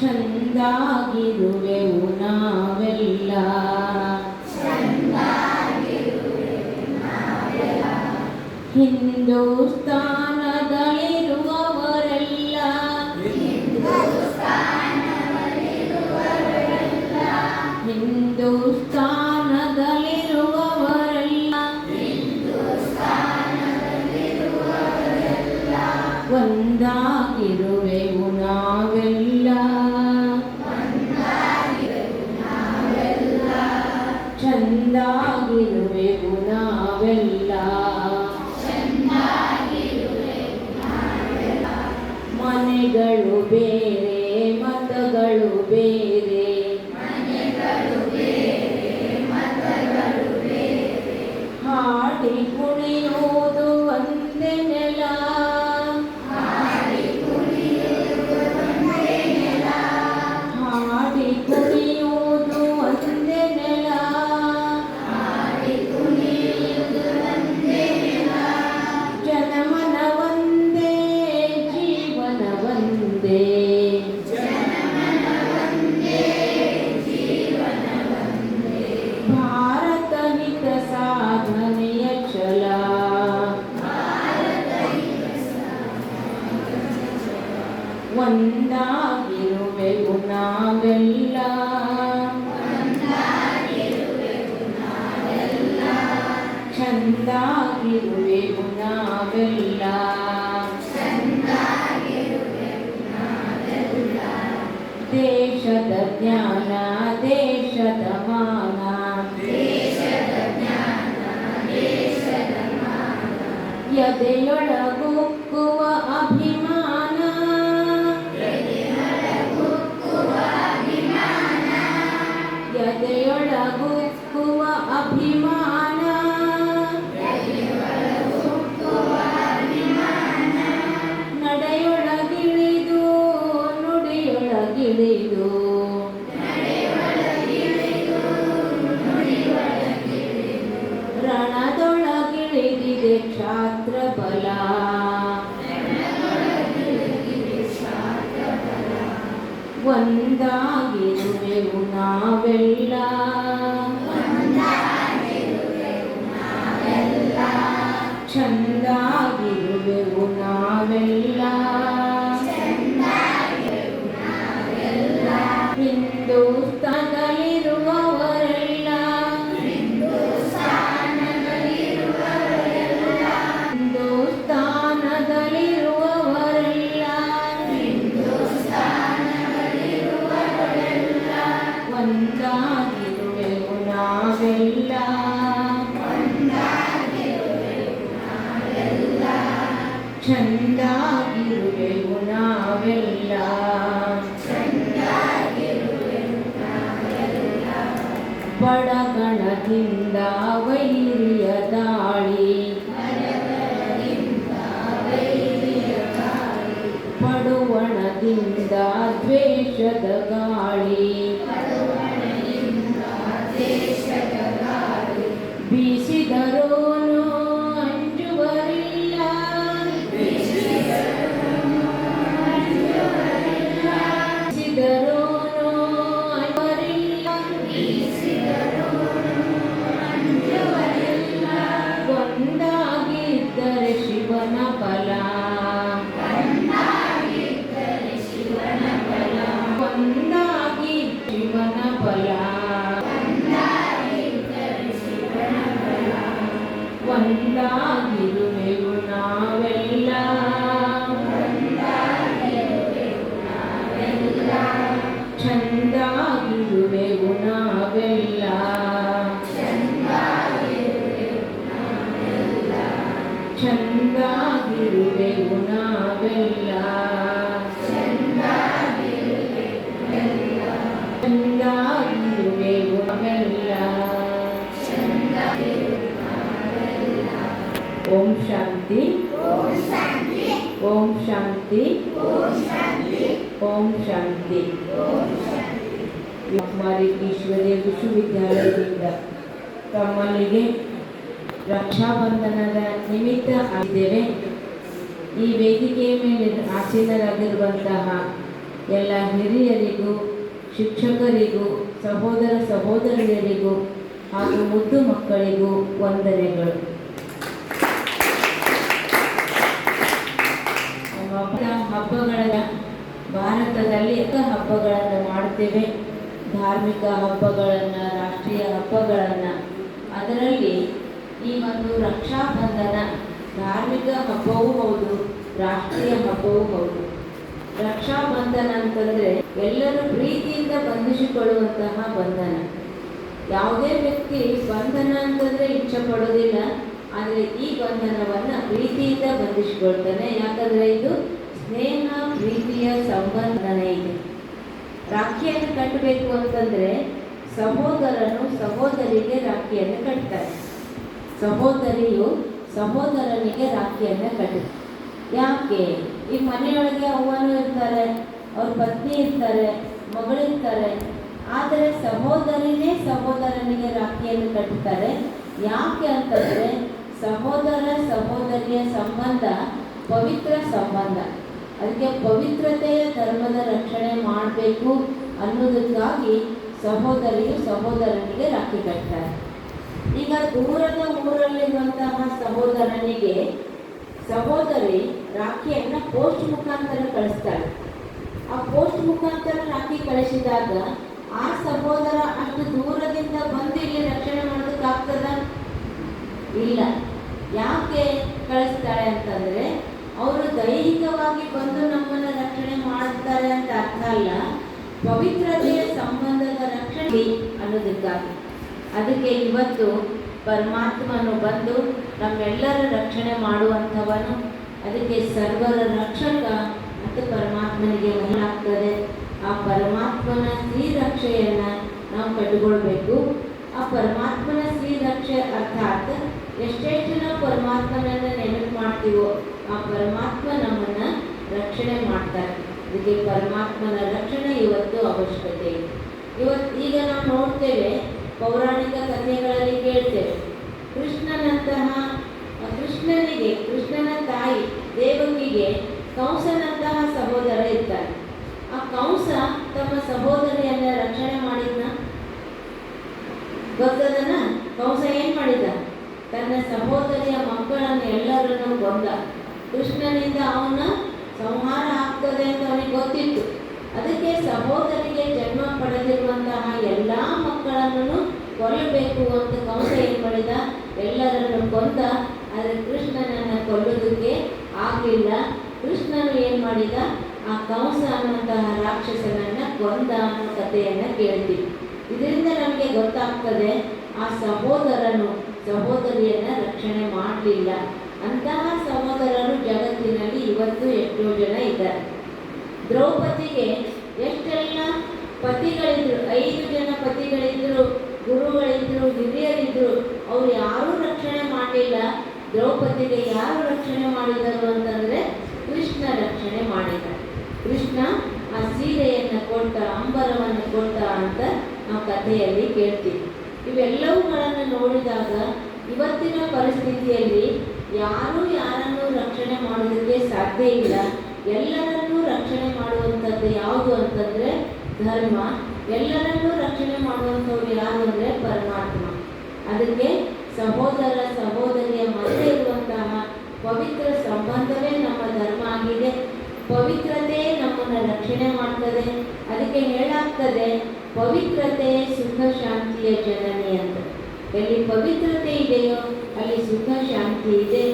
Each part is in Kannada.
ಚಂದಾಗಿರುವೆವು ನಾವೆಲ್ಲ. ಹಿಂದೂಸ್ತಾನದಲ್ಲಿರುವವರೆಲ್ಲ ಜ್ಞಾನ ದೇಶದ ಮಾನ ರಣದೊಳಗಿಳಿದಿದೆ ಕ್ಷಾತ್ರ ಬಲ ಒಂದಾಗಿರುವೆವು ನಾವೆಲ್ಲ ಚಂದಾಗಿರುವೆವು ನಾವೆಲ್ಲ ಹಿಂದೂಸ್ತಾನದಲ್ಲಿರುವವರೆಲ್ಲ ಚಂದಾಗಿರುವೆವು ನಾವೆಲ್ಲ. ಬಡಗಣದಿಂದ ವೈರಿಯ ದಾಳಿ. ಪಡುವಣದಿಂದ ದ್ವೇಷದ ಓಂ ಶಾಂತಿ. ಓಂ ಶಾಂತಿ. ಕುಮಾರಿ ಈಶ್ವರಿಯ ವಿಶ್ವವಿದ್ಯಾಲಯದಿಂದ ತಮ್ಮಲ್ಲಿಗೆ ರಕ್ಷಾಬಂಧನದ ನಿಮಿತ್ತ ಆಗಿದ್ದೇವೆ. ಈ ವೇದಿಕೆಯ ಮೇಲೆ ಆಸೀನರಾಗಿರುವಂತಹ ಎಲ್ಲ ಹಿರಿಯರಿಗೂ, ಶಿಕ್ಷಕರಿಗೂ, ಸಹೋದರ ಸಹೋದರಿಯರಿಗೂ ಹಾಗೂ ಮುದ್ದು ಮಕ್ಕಳಿಗೂ ವಂದನೆಗಳು ನಮ್ಮ ಹಬ್ಬ ಹಬ್ಬಗಳ ಭಾರತದಲ್ಲಿ ಅನೇಕ ಹಬ್ಬಗಳನ್ನು ಮಾಡ್ತೇವೆ. ಧಾರ್ಮಿಕ ಹಬ್ಬಗಳನ್ನು, ರಾಷ್ಟ್ರೀಯ ಹಬ್ಬಗಳನ್ನು. ಅದರಲ್ಲಿ ಈ ಒಂದು ರಕ್ಷಾಬಂಧನ ಧಾರ್ಮಿಕ ಹಬ್ಬವೂ ಹೌದು, ರಾಷ್ಟ್ರೀಯ ಹಬ್ಬವೂ ಹೌದು. ರಕ್ಷಾಬಂಧನ ಅಂತಂದರೆ ಎಲ್ಲರೂ ಪ್ರೀತಿಯಿಂದ ಬಂಧಿಸಿಕೊಳ್ಳುವಂತಹ ಬಂಧನ. ಯಾವುದೇ ವ್ಯಕ್ತಿ ಬಂಧನ ಅಂತಂದರೆ ಇಚ್ಛೆ ಪಡೋದಿಲ್ಲ ಆದರೆ ಈ ಬಂಧನವನ್ನು ಪ್ರೀತಿಯಿಂದ ಬಂಧಿಸಿಕೊಳ್ತಾನೆ. ಯಾಕಂದರೆ ಇದು ಸ್ನೇಹ, ಪ್ರೀತಿಯ ಸಂಬಂಧನೇ ಇದೆ. ರಾಖಿಯನ್ನು ಕಟ್ಟಬೇಕು ಅಂತಂದರೆ ಸಹೋದರನು ಸಹೋದರಿಗೆ ರಾಖಿಯನ್ನು ಕಟ್ತಾರೆ. ಸಹೋದರಿಯು ಸಹೋದರನಿಗೆ ರಾಖಿಯನ್ನು ಕಟ್ಟುತ್ತೆ ಯಾಕೆ? ಈ ಮನೆಯೊಳಗೆ ಅವ್ವನು ಇರ್ತಾರೆ, ಅವ್ರ ಪತ್ನಿ ಇರ್ತಾರೆ, ಮಗಳಿರ್ತಾರೆ. ಆದರೆ ಸಹೋದರಿನೇ ಸಹೋದರನಿಗೆ ರಾಖಿಯನ್ನು ಕಟ್ಟುತ್ತಾರೆ ಯಾಕೆ ಅಂತಂದರೆ ಸಹೋದರ ಸಹೋದರಿಯ ಸಂಬಂಧ ಪವಿತ್ರ ಸಂಬಂಧ. ಅದಕ್ಕೆ ಪವಿತ್ರತೆಯ ಧರ್ಮದ ರಕ್ಷಣೆ ಮಾಡಬೇಕು ಅನ್ನೋದಕ್ಕಾಗಿ ಸಹೋದರಿಯು ಸಹೋದರನಿಗೆ ರಾಖಿ ಕಟ್ತಾರೆ. ಈಗ ದೂರದ ಊರಲ್ಲಿರುವಂತಹ ಸಹೋದರನಿಗೆ ಸಹೋದರಿ ರಾಖಿಯನ್ನು ಪೋಸ್ಟ್ ಮುಖಾಂತರ ಕಳಿಸ್ತಾಳೆ. ಆ ಪೋಸ್ಟ್ ಮುಖಾಂತರ ರಾಖಿ ಕಳಿಸಿದಾಗ ಆ ಸಹೋದರ ಅಷ್ಟು ದೂರದಿಂದ ಬಂದು ಇಲ್ಲಿ ರಕ್ಷಣೆ ಮಾಡೋದಕ್ಕಾಗ್ತದ? ಇಲ್ಲ. ಯಾಕೆ ಕಳಿಸ್ತಾಳೆ ಅಂತಂದರೆ, ಅವರು ದೈಹಿಕವಾಗಿ ಬಂದು ನಮ್ಮನ್ನ ರಕ್ಷಣೆ ಮಾಡ್ತಾರೆ ಅಂತ ಅರ್ಥ ಅಲ್ಲ? ಪವಿತ್ರತೆಯ ಸಂಬಂಧದ ರಕ್ಷಣೆ ಅನ್ನೋದಕ್ಕಾಗಿ. ಅದಕ್ಕೆ ಇವತ್ತು ಪರಮಾತ್ಮನು ಬಂದು ನಮ್ಮೆಲ್ಲರ ರಕ್ಷಣೆ ಮಾಡುವಂಥವನು. ಅದಕ್ಕೆ ಸರ್ವರ ರಕ್ಷಕ ಮತ್ತು ಪರಮಾತ್ಮನಿಗೆ ಆಗ್ತದೆ. ಆ ಪರಮಾತ್ಮನ ಶ್ರೀರಕ್ಷೆಯನ್ನು ನಾವು ಕಂಡುಕೊಳ್ಬೇಕು. ಆ ಪರಮಾತ್ಮನ ಶ್ರೀರಕ್ಷೆ ಅರ್ಥಾತ್ ಎಷ್ಟೆಷ್ಟು ನಾವು ಪರಮಾತ್ಮನನ್ನ ನೆನಪು ಮಾಡ್ತೀವೋ ಆ ಪರಮಾತ್ಮ ನಮ್ಮನ್ನ ರಕ್ಷಣೆ ಮಾಡ್ತಾರೆ. ಇದಕ್ಕೆ ಪರಮಾತ್ಮನ ರಕ್ಷಣೆ ಇವತ್ತು ಅವಶ್ಯಕತೆ. ಇದೆ ಇವತ್ತು ಈಗ ನಾವು ನೋಡ್ತೇವೆ, ಪೌರಾಣಿಕ ಕಥೆಗಳಲ್ಲಿ ಕೇಳ್ತೇವೆ. ಕೃಷ್ಣನಂತಹ, ಕೃಷ್ಣನಿಗೆ, ಕೃಷ್ಣನ ತಾಯಿ, ದೇವಕಿಗೆ ಕಂಸನಂತಹ ಸಹೋದರ ಇರ್ತಾರೆ. ಆ ಕಂಸ ತಮ್ಮ ಸಹೋದರಿಯನ್ನ ರಕ್ಷಣೆ ಮಾಡಿದ್ನ? ಗೊತ್ತದನ? ಕಂಸ ಏನ್ ಮಾಡಿದ? ತನ್ನ ಸಹೋದರಿಯ ಮಕ್ಕಳನ್ನು ಎಲ್ಲರನ್ನು ಕೊಂದ. ಕೃಷ್ಣನಿಂದ ಅವನ ಸಂಹಾರ ಆಗ್ತದೆ ಅಂತ ಅವನಿಗೆ ಗೊತ್ತಿತ್ತು. ಅದಕ್ಕೆ ಸಹೋದರಿಗೆ ಜನ್ಮ ಪಡೆದಿರುವಂತಹ ಎಲ್ಲ ಮಕ್ಕಳನ್ನು ಕೊಲ್ಲಬೇಕು ಅಂತ ಕಂಸ ಏನು ಮಾಡಿದ ಎಲ್ಲರನ್ನು ಕೊಂದ. ಆದರೆ ಕೃಷ್ಣನನ್ನು ಕೊಲ್ಲೋದಕ್ಕೆ ಆಗಲಿಲ್ಲ. ಕೃಷ್ಣನು ಏನು ಮಾಡಿದ? ಆ ಕಂಸ ಅನ್ನುವಂತಹ ರಾಕ್ಷಸನನ್ನು ಕೊಂದ ಅನ್ನೋ ಕಥೆಯನ್ನು ಕೇಳ್ತೀವಿ. ಇದರಿಂದ ನಮಗೆ ಗೊತ್ತಾಗ್ತದೆ, ಆ ಸಹೋದರನು ಸಹೋದರಿಯನ್ನ ರಕ್ಷಣೆ ಮಾಡಲಿಲ್ಲ. ಅಂತಹ ಸಹೋದರರು ಜಗತ್ತಿನಲ್ಲಿ ಇವತ್ತು ಎಷ್ಟೋ ಜನ ಇದ್ದಾರೆ. ದ್ರೌಪದಿಗೆ ಎಷ್ಟೆಲ್ಲ ಪತಿಗಳಿದ್ರು, ಐದು ಜನ ಪತಿಗಳಿದ್ರು, ಗುರುಗಳಿದ್ರು, ಹಿರಿಯರಿದ್ರು, ಅವ್ರು ಯಾರೂ ರಕ್ಷಣೆ ಮಾಡಲಿಲ್ಲ ದ್ರೌಪದಿಗೆ ಯಾರು ರಕ್ಷಣೆ ಮಾಡಿದರು ಅಂತಂದ್ರೆ ಕೃಷ್ಣ ರಕ್ಷಣೆ ಮಾಡಿದ. ಕೃಷ್ಣ ಆ ಸೀರೆಯನ್ನು ಕೊಟ್ಟ ಅಂಬರವನ್ನು ಕೊಟ್ಟ ಅಂತ ನಾವು ಕಥೆಯಲ್ಲಿ ಕೇಳ್ತೀವಿ. ಇವೆಲ್ಲವುಗಳನ್ನು ನೋಡಿದಾಗ ಇವತ್ತಿನ ಪರಿಸ್ಥಿತಿಯಲ್ಲಿ ಯಾರೂ ಯಾರನ್ನು ರಕ್ಷಣೆ ಮಾಡೋದಕ್ಕೆ ಸಾಧ್ಯ ಇಲ್ಲ. ಎಲ್ಲರನ್ನೂ ರಕ್ಷಣೆ ಮಾಡುವಂಥದ್ದು ಯಾವುದು ಅಂತಂದ್ರೆ ಧರ್ಮ. ಎಲ್ಲರನ್ನೂ ರಕ್ಷಣೆ ಮಾಡುವಂಥವ್ರು ಯಾರು ಅಂದರೆ ಪರಮಾತ್ಮ. ಅದಕ್ಕೆ ಸಹೋದರ, ಸಹೋದರಿಯ ಮಧ್ಯೆ ಇರುವಂತಹ ಪವಿತ್ರ ಸಂಬಂಧವೇ ನಮ್ಮ ಧರ್ಮ ಆಗಿದೆ. ಪವಿತ್ರತೆ ನಮ್ಮನ್ನು ರಕ್ಷಣೆ ಮಾಡ್ತದೆ. ಅದಕ್ಕೆ ಹೇಳಾಗ್ತದೆ ಪವಿತ್ರತೆ, ಸುಖ, ಶಾಂತಿಯ ಜನನಿ ಅಂತ. ಎಲ್ಲಿ ಪವಿತ್ರತೆ ಇದೆಯೋ, ಅಲ್ಲಿ ಸುಖ ಶಾಂತಿ ಇದೆ.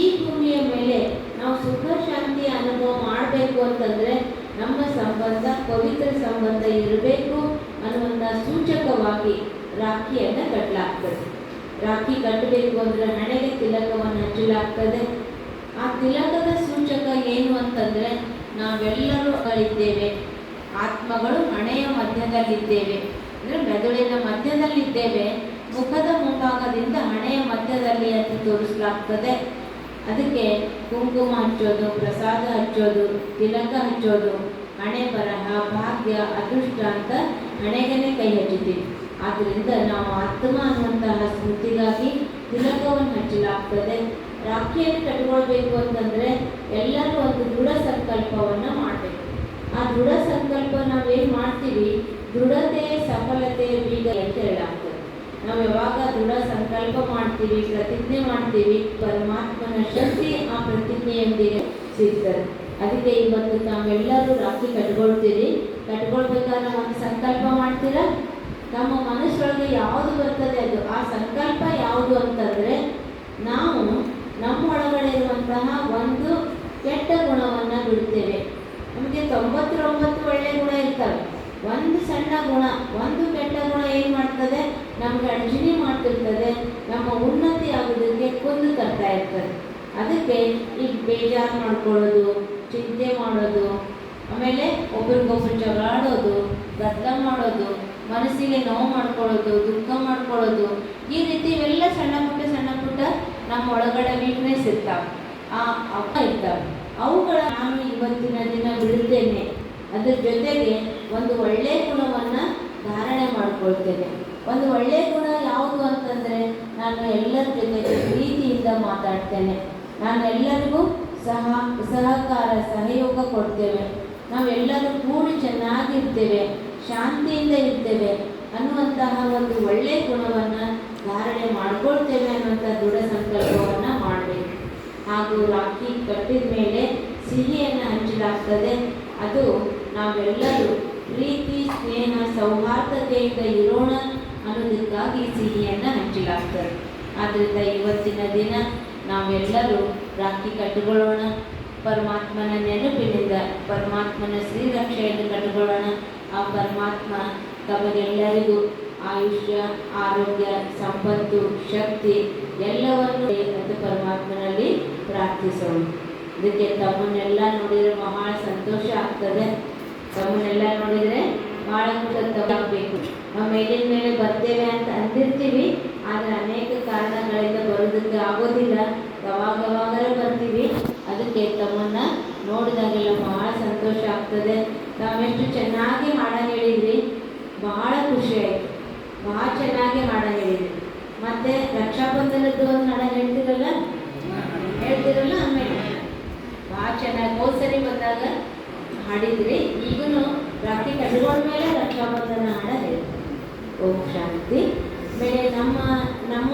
ಈ ಭೂಮಿಯ ಮೇಲೆ ನಾವು ಸುಖ ಶಾಂತಿ ಅನುಭವ ಮಾಡಬೇಕು ಅಂತಂದರೆ ನಮ್ಮ ಸಂಬಂಧ, ಪವಿತ್ರ ಸಂಬಂಧ ಇರಬೇಕು ಅನ್ನುವಂಥ ಸೂಚಕವಾಗಿ ರಾಖಿಯನ್ನು ಕಟ್ಟಲಾಗ್ತದೆ ರಾಖಿ ಕಟ್ಟಬೇಕು ಅಂದರೆ ಹಣೆಗೆ ತಿಲಕವನ್ನು ಹಚ್ಚಲಾಗ್ತದೆ ಆ ತಿಲಕದ ಸೂಚಕ ಏನು ಅಂತಂದರೆ ನಾವೆಲ್ಲರೂ ಇದ್ದೇವೆ ಆತ್ಮಗಳು ಹಣೆಯ ಮಧ್ಯದಲ್ಲಿದ್ದೇವೆ. ಅಂದರೆ ಮೆದುಳಿನ ಮಧ್ಯದಲ್ಲಿದ್ದೇವೆ. ಮುಖದ ಮುಂಭಾಗದಿಂದ ಹಣೆಯ ಮಧ್ಯದಲ್ಲಿ ಅಂತ ತೋರಿಸಲಾಗ್ತದೆ. ಅದಕ್ಕೆ ಕುಂಕುಮ ಹಚ್ಚೋದು, ಪ್ರಸಾದ ಹಚ್ಚೋದು, ತಿಲಕ ಹಚ್ಚೋದು, ಹಣೆ ಬರಹ, ಭಾಗ್ಯ, ಅದೃಷ್ಟ ಅಂತ ಹಣೆಗೇನೆ ಕೈ ಹಚ್ಚುತ್ತೀವಿ. ಆದ್ದರಿಂದ ನಾವು ಆತ್ಮ ಅನ್ನುವಂತಹ ಸ್ಮೃತಿಗಾಗಿ ತಿಲಕವನ್ನು ಹಚ್ಚಲಾಗ್ತದೆ. ರಾಖಿಯನ್ನು ಕಟ್ಕೊಳ್ಬೇಕು ಅಂತಂದರೆ ಎಲ್ಲರೂ ಒಂದು ದೃಢ ಸಂಕಲ್ಪವನ್ನು ಮಾಡಬೇಕು. ಆ ದೃಢ ಸಂಕಲ್ಪ ನಾವೇನು ಮಾಡ್ತೀವಿ? ದೃಢತೆ, ಸಫಲತೆ, ಬೀಗ ಅಂತ ಹೇಳಾಗ್ತದೆ ನಾವು ಯಾವಾಗ ದೃಢ ಸಂಕಲ್ಪ ಮಾಡ್ತೀವಿ, ಪ್ರತಿಜ್ಞೆ ಮಾಡ್ತೀವಿ, ಪರಮಾತ್ಮನ ಶಕ್ತಿ ಆ ಪ್ರತಿಜ್ಞೆಯೊಂದಿಗೆ ಸಿಗ್ತದೆ. ಅದಕ್ಕೆ ಇವತ್ತು ತಾವೆಲ್ಲರೂ ರಾಖಿ ಕಟ್ಕೊಳ್ತೀರಿ. ಕಟ್ಕೊಳ್ಬೇಕಾದ್ರೆ ಒಂದು ಸಂಕಲ್ಪ ಮಾಡ್ತೀರಾ? ನಮ್ಮ ಮನಸ್ಸೊಳಗೆ ಯಾವುದು ಬರ್ತದೆ ಅದು? ಆ ಸಂಕಲ್ಪ ಯಾವುದು ಅಂತಂದರೆ, ನಾವು ನಮ್ಮ ಇರುವಂತಹ ಒಂದು ಕೆಟ್ಟ ಗುಣವನ್ನು ಬಿಡ್ತೇವೆ. ನಮಗೆ ತೊಂಬತ್ತೊಂಬತ್ತು ಒಳ್ಳೆಯ ಗುಣ ಇರ್ತವೆ. ಒಂದು ಸಣ್ಣ ಗುಣ, ಒಂದು ಕೆಟ್ಟ ಗುಣ ಏನು ಮಾಡ್ತದೆ? ನಮಗೆ ಅಡ್ಜನಿ ಮಾಡ್ತಿರ್ತದೆ. ನಮ್ಮ ಉನ್ನತಿ ಆಗೋದಕ್ಕೆ ಕೊಂದು ತರ್ತಾ ಇರ್ತದೆ. ಅದಕ್ಕೆ ಈ ಬೇಜಾರು ಮಾಡ್ಕೊಳ್ಳೋದು, ಚಿಂತೆ ಮಾಡೋದು, ಆಮೇಲೆ ಒಬ್ರಿಗೊಬ್ರು ಜಗಳಾಡೋದು, ಗದ್ದಲ ಮಾಡೋದು, ಮನಸ್ಸಿಗೆ ನೋವು ಮಾಡ್ಕೊಳ್ಳೋದು, ದುಃಖ ಮಾಡ್ಕೊಳ್ಳೋದು, ಈ ರೀತಿ ಇವೆಲ್ಲ ಸಣ್ಣ ಪುಟ್ಟ ಸಣ್ಣ ಪುಟ್ಟ ನಮ್ಮ ಒಳಗಡೆ ವೀಕ್ನೆಸ್ ಇರ್ತಾವೆ. ಆ ಅಪ್ಪ ಇರ್ತಾವೆ. ಅವುಗಳ ನಾನು ಇವತ್ತಿನ ದಿನ ಬಿಡುತ್ತೇನೆ. ಅದ್ರ ಜೊತೆಗೆ ಒಂದು ಒಳ್ಳೆಯ ಗುಣವನ್ನು ಧಾರಣೆ ಮಾಡ್ಕೊಳ್ತೇನೆ. ಒಂದು ಒಳ್ಳೆಯ ಗುಣ ಯಾವುದು ಅಂತಂದರೆ ನಾನು ಎಲ್ಲರ ಜೊತೆಗೆ ಪ್ರೀತಿಯಿಂದ ಮಾತಾಡ್ತೇನೆ. ನಾನು ಎಲ್ಲರಿಗೂ ಸಹ ಸಹಕಾರ, ಸಹಯೋಗ ಕೊಡ್ತೇವೆ. ನಾವೆಲ್ಲರೂ ಕೂಡಿ ಚೆನ್ನಾಗಿರ್ತೇವೆ, ಶಾಂತಿಯಿಂದ ಇರ್ತೇವೆ ಅನ್ನುವಂತಹ ಒಂದು ಒಳ್ಳೆಯ ಗುಣವನ್ನು ಧಾರಣೆ ಮಾಡ್ಕೊಳ್ತೇವೆ ಅನ್ನುವಂಥ ದೃಢ ಸಂಕಲ್ಪವನ್ನು ಮಾಡಬೇಕು. ಹಾಗೂ ರಾಖಿ ಕಟ್ಟಿದ ಮೇಲೆ ಸಿಹಿಯನ್ನು ಹಂಚಲಾಗ್ತದೆ. ಅದು ನಾವೆಲ್ಲರೂ ಪ್ರೀತಿ, ಸ್ನೇಹ, ಸೌಹಾರ್ದತೆಯಿಂದ ಇರೋಣ ಅನ್ನೋದಕ್ಕಾಗಿ ಸಿಹಿಯನ್ನು ಹಂಚಲಾಗ್ತದೆ ಆದ್ದರಿಂದ ಇವತ್ತಿನ ದಿನ ನಾವೆಲ್ಲರೂ ರಾಖಿ ಕಟ್ಟಿಕೊಳ್ಳೋಣ. ಪರಮಾತ್ಮನ ನೆನಪಿನಿಂದ ಪರಮಾತ್ಮನ ಶ್ರೀರಕ್ಷೆಯನ್ನು ಕಟ್ಟಿಕೊಳ್ಳೋಣ. ಆ ಪರಮಾತ್ಮ ತಮಗೆಲ್ಲರಿಗೂ ಆಯುಷ್ಯ, ಆರೋಗ್ಯ, ಸಂಪತ್ತು, ಶಕ್ತಿ ಎಲ್ಲವನ್ನು ಅಂತ ಪರಮಾತ್ಮನಲ್ಲಿ ಪ್ರಾರ್ಥಿಸೋಣ. ಇದಕ್ಕೆ ತಮ್ಮನ್ನೆಲ್ಲ ನೋಡಿದರೆ ಬಹಳ ಸಂತೋಷ ಆಗ್ತದೆ. ತಮ್ಮನ್ನೆಲ್ಲ ನೋಡಿದರೆ ಭಾಳ ತಗೋಬೇಕು ನಾವು ಮೇಲಿನ ಮೇಲೆ ಬರ್ತೇವೆ ಅಂತ ಅಂದಿರ್ತೀವಿ, ಆದರೆ ಅನೇಕ ಕಾರಣಗಳಿಂದ ಬರೋದಕ್ಕೆ ಆಗೋದಿಲ್ಲ. ಯಾವಾಗ ಯಾವಾಗಲೇ ಬರ್ತೀವಿ. ಅದಕ್ಕೆ ತಮ್ಮನ್ನು ನೋಡಿದಾಗೆಲ್ಲ ಬಹಳ ಸಂತೋಷ ಆಗ್ತದೆ. ತಾವೆಷ್ಟು ಚೆನ್ನಾಗಿ ಹಾಡ ಹೇಳಿದ್ರಿ. ಬಹಳ ಖುಷಿ ಆಯಿತು ಭಾಳ ಚೆನ್ನಾಗಿ ಹಾಡ ಹೇಳಿದ್ರಿ. ಮತ್ತೆ ರಕ್ಷಾಬಂಧನದ್ದು ಒಂದು ಹಾಡ ಹೇಳ್ತಿರಲ್ಲ? ಹೇಳ್ತಿರಲ್ಲ? ಆಮೇಲೆ. ಭಾಳ ಚೆನ್ನಾಗಿ ಹೋದ ಬಂದಾಗ ಹಾಡಿದ್ರಿ. ಈಗೂ ರಾತ್ರಿ ಕಟ್ಕೊಂಡ ಮೇಲೆ ರಕ್ಷಾಬಂಧನ ಹಾಡ ಹೇಳ್ತೀವಿ ಓಂ ಶಾಂತಿ. ಆಮೇಲೆ ನಮ್ಮ ನಮ್ಮ